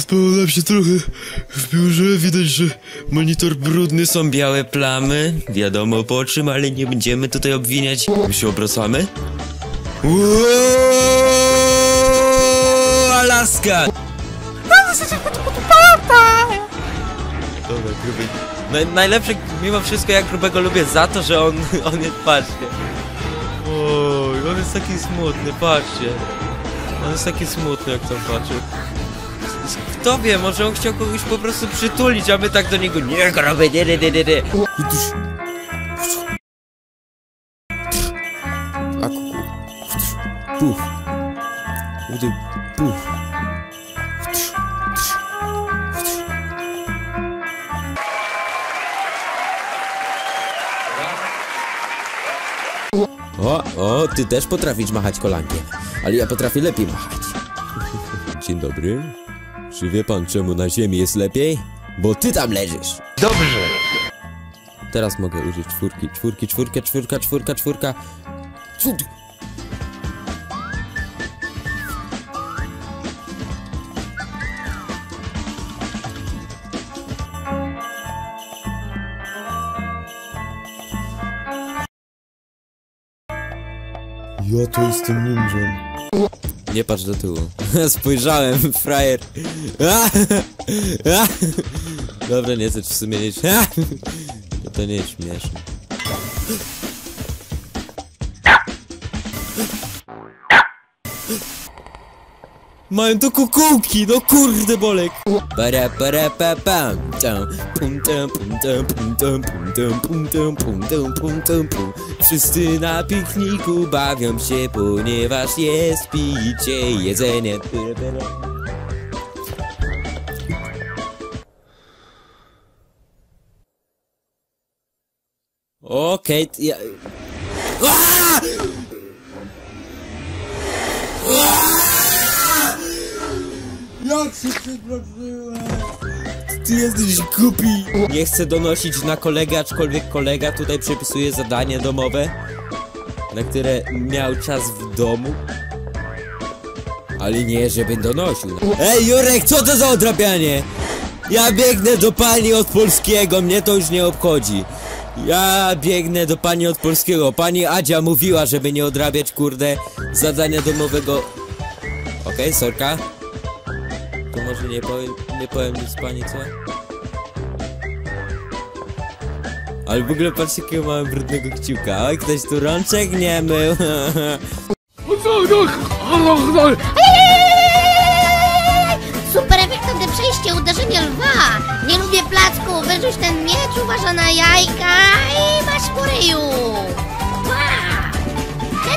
Spałem się trochę w biurze, widać, że monitor brudny, są białe plamy. Wiadomo po czym, ale nie będziemy tutaj obwiniać. My się obracamy. Wow, Alaska! Dobra, gruby. Naj, najlepsze mimo wszystko jak grubego lubię za to, że on, on jest, patrzcie. Oj, on jest taki smutny, patrzcie. On jest taki smutny jak tam patrzy. Kto wie, może on chciał kogoś po prostu przytulić, a my tak do niego nie gramy, nie, nie, nie, nie, nie. Puf. Udy, puf. O, o, ty też potrafisz machać kolankiem, ale ja potrafię lepiej machać. Dzień dobry. Czy wie pan czemu na ziemi jest lepiej? Bo ty tam leżysz. Dobrze. Teraz mogę użyć czwórki, czwórki, czwórka, czwórka, czwórka, czwórka. Cud. Ja to jestem ninją. Nie patrz do tyłu. Spojrzałem, frajer. Dobra, nie chcę w sumie nie... To, to nie jest śmieszne. Mają to kukułki, no kurde bolek. Para para pa pam pum Wszyscy na pikniku bawią się, ponieważ jest picie jedzenie. Okej, okay, ja... Aaaa! Jak się przeprosiłem? Ty jesteś głupi! Nie chcę donosić na kolegę, aczkolwiek kolega tutaj przepisuje zadanie domowe, na które miał czas w domu. Ale nie, żeby donosił. Ej, Jurek, co to za odrabianie? Ja biegnę do pani od polskiego, mnie to już nie obchodzi. Ja biegnę do pani od polskiego. Pani Adzia mówiła, żeby nie odrabiać, kurde, zadania domowego. Okej, okay, sorka. To może nie powiem, nie powiem nic pani, co? Ale w ogóle patrzcie, jakiego mamy brudnego kciuka. Oj, ktoś tu rączek nie mył. Super efektowne przejście, uderzenie lwa! Nie lubię placków, wyrzuć ten miecz, uważa na jajka i masz po ryju! Wow!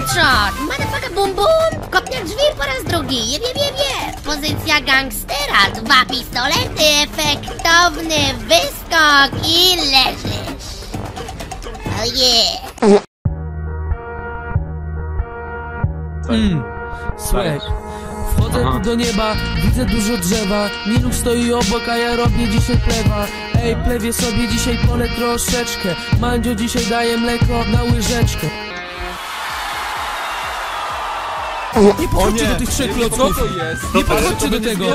Headshot! Motherfucker bum bum! Kopnia drzwi po raz drugi! Je, je, je, je. Pozycja gangstera, dwa pistolety, efektowny wyskok i leżysz! Oh yeah! Mm, słuchaj, wchodzę tu do nieba, widzę dużo drzewa Miluch stoi obok, a ja robię dzisiaj plewa Ej, plewię sobie dzisiaj pole troszeczkę Mandzio dzisiaj daje mleko na łyżeczkę Nie podchodźcie do tych trzech klocków! Nie podchodźcie do tego!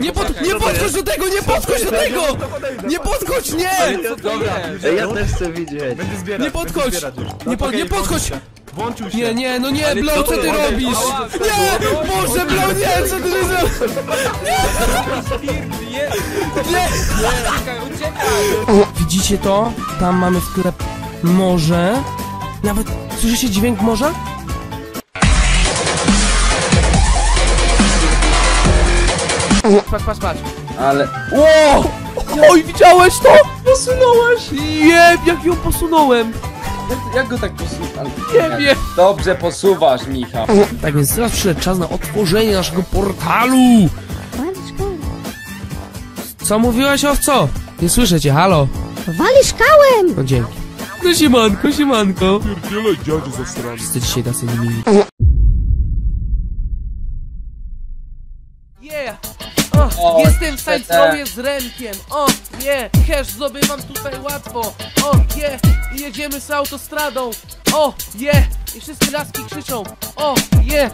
Nie, pod, nie podchodź do tego, nie podchodź do tego! Nie podchodź, nie! Ej, ja też chcę widzieć. Nie podchodź! Nie, po, nie podchodź! Włączył się. Nie, nie, no nie, Blow, co ty robisz? Nie! Boże, Blow, nie, co ty zrobisz? Nie! Nie! Widzicie to? Tam mamy sklep morze. Nawet słyszycie dźwięk morza? Patrz, patrz, patrz. Ale... Ło! Oj, widziałeś to? Posunąłeś! Jeb, jak ją posunąłem! Jak go tak posuwasz? Nie wiem! Dobrze posuwasz, Michał. Tak więc teraz przyszedł czas na otworzenie naszego portalu! Co mówiłaś, owco? Nie słyszę cię, halo? Walisz kałem! No dzięki. No siemanko, siemanko. Pierdzielaj dziadzie zastrany. Wszyscy dzisiaj tacy niemili. Yeah! O, jestem w. Saints z Remkiem. O, nie! Cash zdobywam tutaj łatwo. O, je! I jedziemy z autostradą. O, je! I wszystkie laski krzyczą. O, je!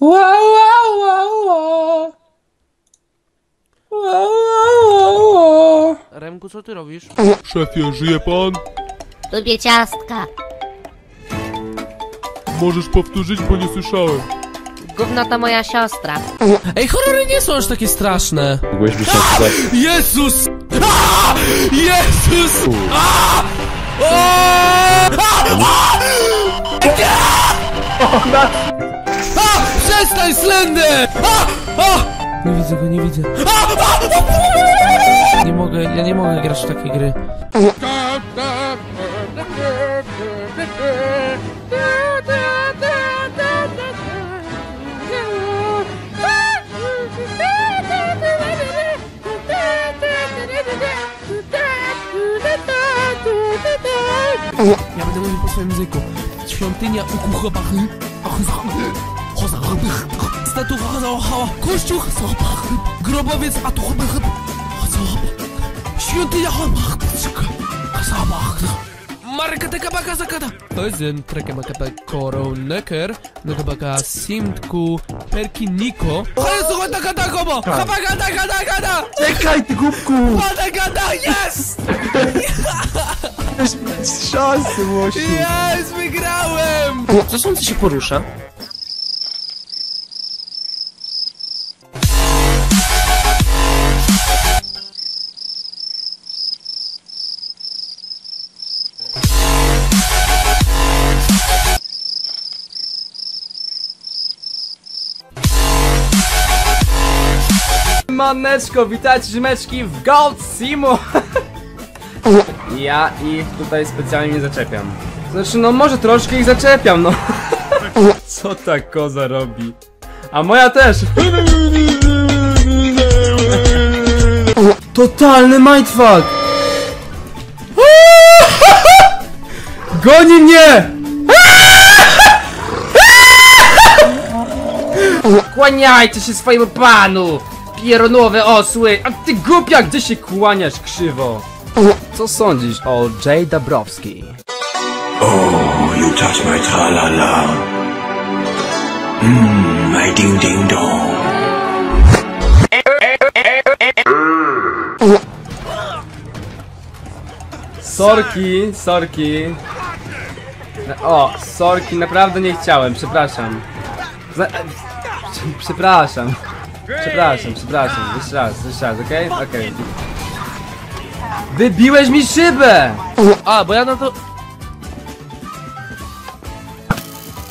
Wow, wow, wow, wow. Wow, wow, wow. Remku, co ty robisz? Szefie, żyje pan? Lubię ciastka. Możesz powtórzyć, bo nie słyszałem. Gówno to moja siostra. Ej, horrory nie są aż takie straszne. Mogłeś myśleć, że... Jezus! A! Jezus! A! O! A! A! A! Przestań, Slender! A! A! Nie widzę go, nie widzę. Nie mogę, ja nie mogę grać w takie gry. świątędzyku. Świątynia ukuchopachy. Choza ryby. Statucha zaochała. Kościół zapach. Grobowiec a tu ryby. Świątynia zapach. Zapach. Markateka zakata. To jest ten trekebaka koroneker. Nakabaka simtku perkiniko. Chodź, słuchaj, taka takobo. Habaka, taka, taka, taka. Czekaj, ty głupku! Padagada, jest! Szansy, Łosiu! Jest, wygrałem! Co sądzę się porusza? Maneczko, witajcie ziemeczki w Gold Simu! Ja ich tutaj specjalnie nie zaczepiam. Znaczy, no może troszkę ich zaczepiam, no. Co ta koza robi? A moja też! Totalny mindfuck! Goni mnie! Kłaniajcie się swojemu panu! Pieronowe osły! A ty głupia, gdzie się kłaniasz krzywo? Co sądzisz o Jay Dabrowski? Oh, you touch my tra-la-la. Mmm, my ding-ding-dong. Sorki, sorki. O, sorki, naprawdę nie chciałem, przepraszam. Zna przepraszam. Przepraszam, przepraszam. Jeszcze raz, jeszcze raz, okej? Okej. Wybiłeś mi szybę! A, bo ja na to...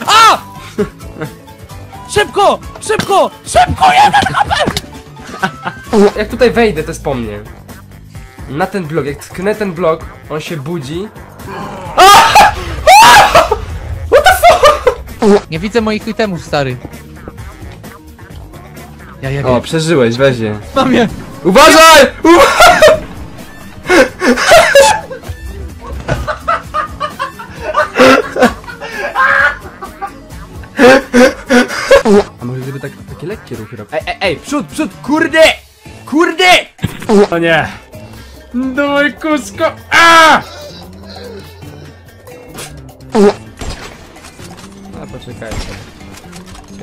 A! Szybko! Szybko! Szybko! Jeden! Jak tutaj wejdę, to jest po mnie. Na ten blok, jak tknę ten blok, on się budzi. Nie widzę moich itemów, stary. Ja, ja, O, przeżyłeś, weź je. mam je. Uważaj! Uwa- A może gdyby tak, takie lekkie ruchy robić? Ej, ej, ej, przód, przód, kurde! Kurde! O nie! Dawaj kusko! A! A poczekajcie.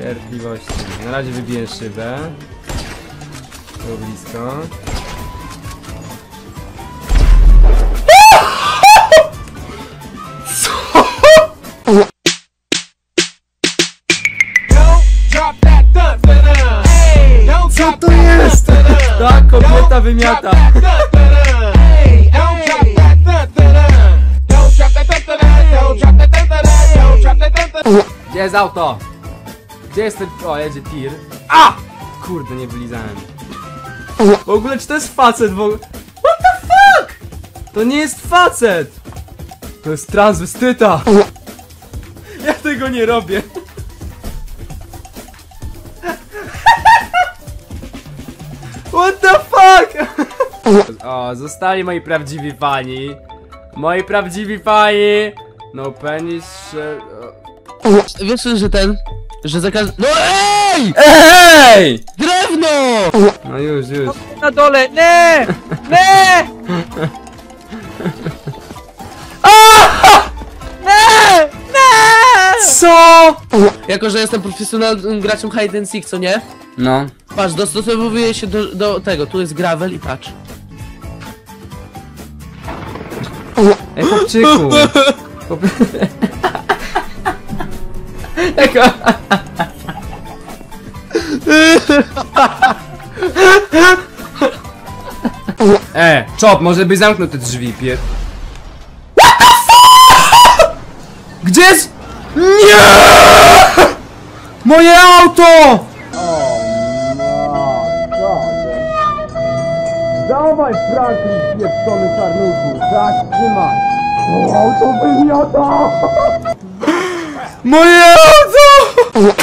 Cierpliwości. Na razie wybiję szybę. Było blisko. Co to jest? Ta kobieta wymiata. Gdzie jest auto? Gdzie jest ten... O, jedzie tir. A! Kurde, nie wylizałem. W ogóle, czy to jest facet w ogóle? What the fuck? To nie jest facet! To jest transwestyta! Ja tego nie robię. What the fuck? O, zostali moi prawdziwi fani. Moi prawdziwi fani. No penis. Wiesz, że ten... Że za każdym... No ej! Ej! Drewno! No już, już. Na dole, nie! Nie! Co? jako że jestem profesjonalnym graczem hide and seek, co nie? No. Patrz, dostosowuję się do, do tego, tu jest gravel i patrz. Ej, chłopczyku. Chłop... Eko... E, czop, może byś zamknął te drzwi, pier... What the fuck? Nie! Moje auto! Dawaj Franklin, pieprzony czarnuchu, tak trzymaj! To auto wymiata! Moje auto!